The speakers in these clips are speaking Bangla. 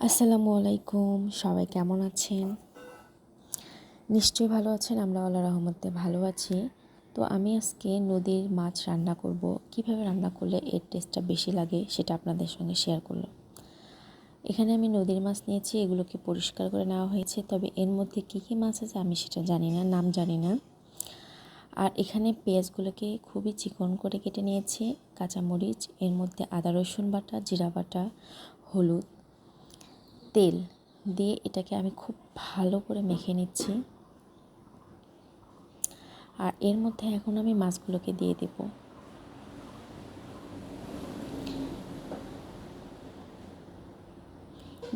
আসসালামু আলাইকুম, সবাই কেমন আছেন? নিশ্চয়ই ভালো আছেন, আমরা আল্লাহ রহমতে ভালো আছি। তো আমি আজকে নদীর মাছ রান্না করব। কীভাবে রান্না করলে এর টেস্টটা বেশি লাগে সেটা আপনাদের সঙ্গে শেয়ার করল এখানে আমি নদীর মাছ নিয়েছি, এগুলোকে পরিষ্কার করে নেওয়া হয়েছে। তবে এর মধ্যে কী কী মাছ আছে আমি সেটা জানি না, নাম জানি না। আর এখানে পেঁয়াজগুলোকে খুবই চিকন করে কেটে নিয়েছি, কাঁচামরিচ, এর মধ্যে আদা রসুন বাটা, জিরা বাটা, হলুদ তেল দিয়ে এটাকে আমি খুব ভালো করে মেখে নিচ্ছি। আর এর মধ্যে এখন আমি মাছগুলোকে দিয়ে দেব।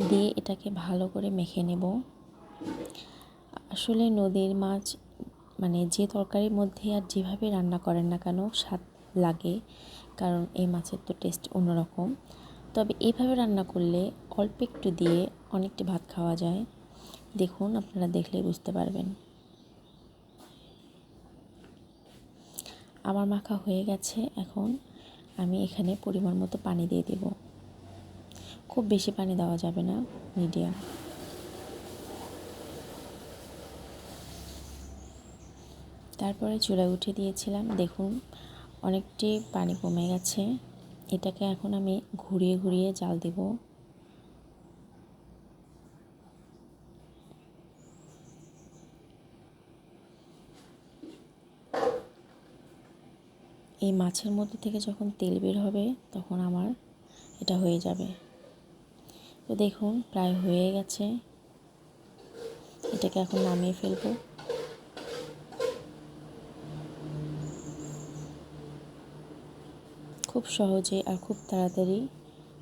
দিয়ে এটাকে ভালো করে মেখে নেব। আসলে নদীর মাছ মানে যে তরকারির মধ্যে আর যেভাবে রান্না করেন না কেন, স্বাদ লাগে, কারণ এই মাছের তো টেস্ট অন্যরকম। তবে এইভাবে রান্না করলে অল্প একটু দিয়ে অনেকটি ভাত খাওয়া যায়। দেখুন, আপনারা দেখলেই বুঝতে পারবেন। আমার মাখা হয়ে গেছে, এখন আমি এখানে পরিমাণ মতো পানি দিয়ে দেব। খুব বেশি পানি দেওয়া যাবে না, মিডিয়াম। তারপরে চুলা উঠে দিয়েছিলাম। দেখুন, অনেকটি পানি কমে গেছে। এটাকে এখন আমি ঘুরিয়ে ঘুরিয়ে জাল দেব। এই মাছের মধ্যে থেকে যখন তেল বের হবে, তখন আমার এটা হয়ে যাবে। তো দেখুন, প্রায় হয়ে গেছে। এটাকে এখন নামিয়ে ফেলব। খুব সহজে আর খুব তাড়াতাড়ি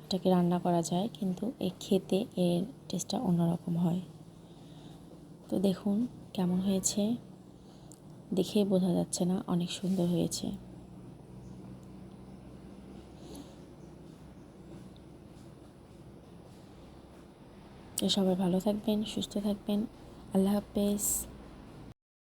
এটাকে রান্না করা যায়, কিন্তু এই খেতে এর টেস্টটা অন্যরকম হয়। তো দেখুন কেমন হয়েছে। দেখেই বোঝা যাচ্ছে না অনেক সুন্দর হয়েছে। সবাই ভালো থাকবেন, সুস্থ থাকবেন। আল্লাহ হাফেজ।